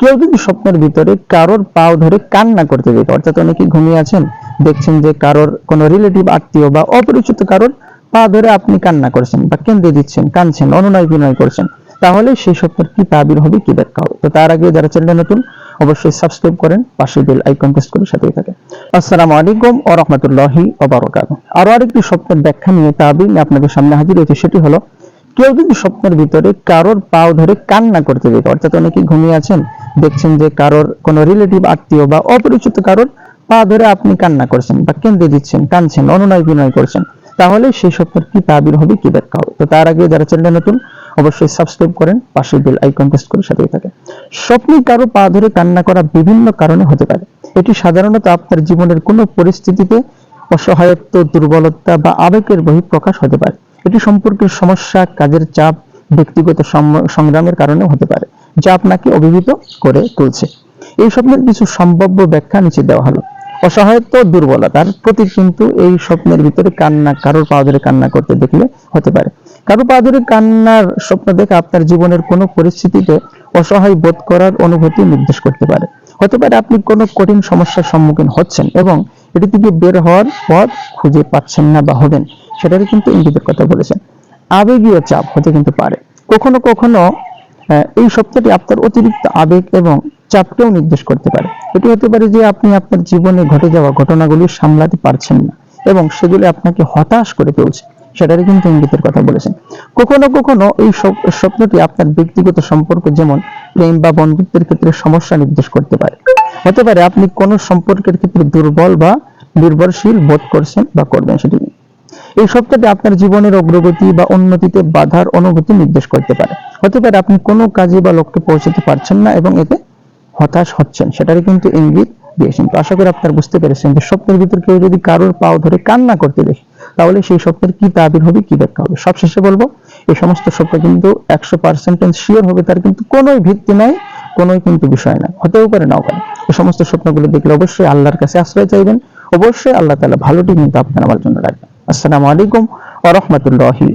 কেউ যদি স্বপ্নের ভিতরে কারোর পাও ধরে কান্না করতে দেখে। অর্থাৎ অনেকে ঘুমিয়ে আছেন, দেখছেন যে কারোর কোনো রিলেটিভ আত্মীয় বা অপরিচিত কারোর পা ধরে আপনি কান্না করছেন বা কেন্দ্রে দিচ্ছেন, কাঁদছেন, অনুনয় বিনয় করছেন। তাহলে সেই স্বপ্নের কি তাবির হবে, কি ব্যাখ্যা হবে? তো তার আগে যারা চ্যানেলে নতুন, অবশ্যই সাবস্ক্রাইব করেন, পাশে বেল আইকন প্রেস করে সাথেই থাকেন। আসসালামু আলাইকুম ওয়া রাহমাতুল্লাহি ওয়া আরও আরেকটি স্বপ্নের ব্যাখ্যা নিয়ে তাবির আপনাদের সামনে হাজির হয়েছে, সেটি হলো, কেউ যদি স্বপ্নের ভিতরে কারোর পাও ধরে কান্না করতে দেখে, অর্থাৎ অনেকে ঘুমিয়ে আছেন দেখছেন যে কারোর কোনো রিলেটিভ আত্মীয় বা অপরিচিত কারোর পা ধরে আপনি কান্না করছেন বা কেন্দ্রে দিচ্ছেন কাঁদছেন অনুনয় বিনয় করছেন, তাহলে সেই স্বপ্নের কি তাবির হবে কি ব্যাখ্যা হবে? তো তার আগে যারা চ্যানেলে নতুন, অবশ্যই সাবস্ক্রাইব করেন, পাশে বেল আইকন প্রেস করে সাথেই থাকেন। স্বপ্নে কারও পা ধরে কান্না করা বিভিন্ন কারণে হতে পারে। এটি সাধারণত আপনার জীবনের কোনো পরিস্থিতিতে অসহায়ত্ব, দুর্বলতা বা আবেগের বহিঃপ্রকাশ হতে পারে। এটি সম্পর্কের সমস্যা, কাজের চাপ, ব্যক্তিগত সংগ্রামের কারণে হতে পারে। যা আপনাকে অভিভূত করে তুলছে। এই স্বপ্নের কিছু সম্ভাব্য ব্যাখ্যা নিচে দেওয়া হলো। অসহায়ত্ব দুর্বলতার প্রতীক কিন্তু এই স্বপ্নের ভিতরে কান্না, কারোর পা ধরে কান্না করতে দেখলে হতে পারে। কারও পা ধরে কান্নার স্বপ্ন দেখে আপনার জীবনের কোনো পরিস্থিতিতে অসহায় বোধ করার অনুভূতি নির্দেশ করতে পারে। হতে পারে আপনি কোনো কঠিন সমস্যার সম্মুখীন হচ্ছেন এবং এটি থেকে বের হওয়ার পথ খুঁজে পাচ্ছেন না বা হবেন, সেটারই কিন্তু ইঙ্গিতের কথা বলেছেন। আবেগীয় চাপ হতে কিন্তু পারে। কখনো কখনো এই সপ্তাহটি আপনার অতিরিক্ত আবেগ এবং চাপকেও নির্দেশ করতে পারে। এটি হতে পারে যে আপনি আপনার জীবনে ঘটে যাওয়া ঘটনাগুলি সামলাতে পারছেন না এবং সেগুলি আপনাকে হতাশ করে তুলছে। সেটারই কিন্তু ইঙ্গিতের কথা বলেছেন। কখনো কখনো এই স্বপ্নটি আপনার ব্যক্তিগত সম্পর্ক যেমন প্রেম বা বন্ধুত্বের ক্ষেত্রে সমস্যা নির্দেশ করতে পারে। হতে পারে আপনি কোনো সম্পর্কের ক্ষেত্রে দুর্বল বা নির্ভরশীল বোধ করছেন বা করবেন সেটি। এই সপ্তাহটি আপনার জীবনের অগ্রগতি বা উন্নতিতে বাধার অনুভূতি নির্দেশ করতে পারে। হতে পারে আপনি কোনো কাজে বা লক্ষ্যে পৌঁছাতে পারছেন না এবং এতে হতাশ হচ্ছেন, সেটারই কিন্তু ইঙ্গিত দিয়েছেন। তো আশা করি আপনারা বুঝতে পেরেছেন যে স্বপ্নের ভিতর কেউ যদি কারোর পাও ধরে কান্না করতে দেখে, তাহলে সেই স্বপ্নের কি তাবির হবে, কি ব্যাখ্যা হবে? সব শেষে বলব, এই সমস্ত স্বপ্ন কিন্তু একশো শিওর হবে, তার কিন্তু কোনোই ভিত্তি নাই, কোনোই কিন্তু বিষয় নাই, হতেও পারে নাও পারে। এই সমস্ত স্বপ্নগুলো দেখলে অবশ্যই আল্লাহর কাছে আশ্রয় চাইবেন, অবশ্যই আল্লাহ তাআলা ভালোটি কিন্তু আপনার আমার জন্য রাখবেন। আসসালামু আলাইকুম ওয়া রাহমাতুল্লাহি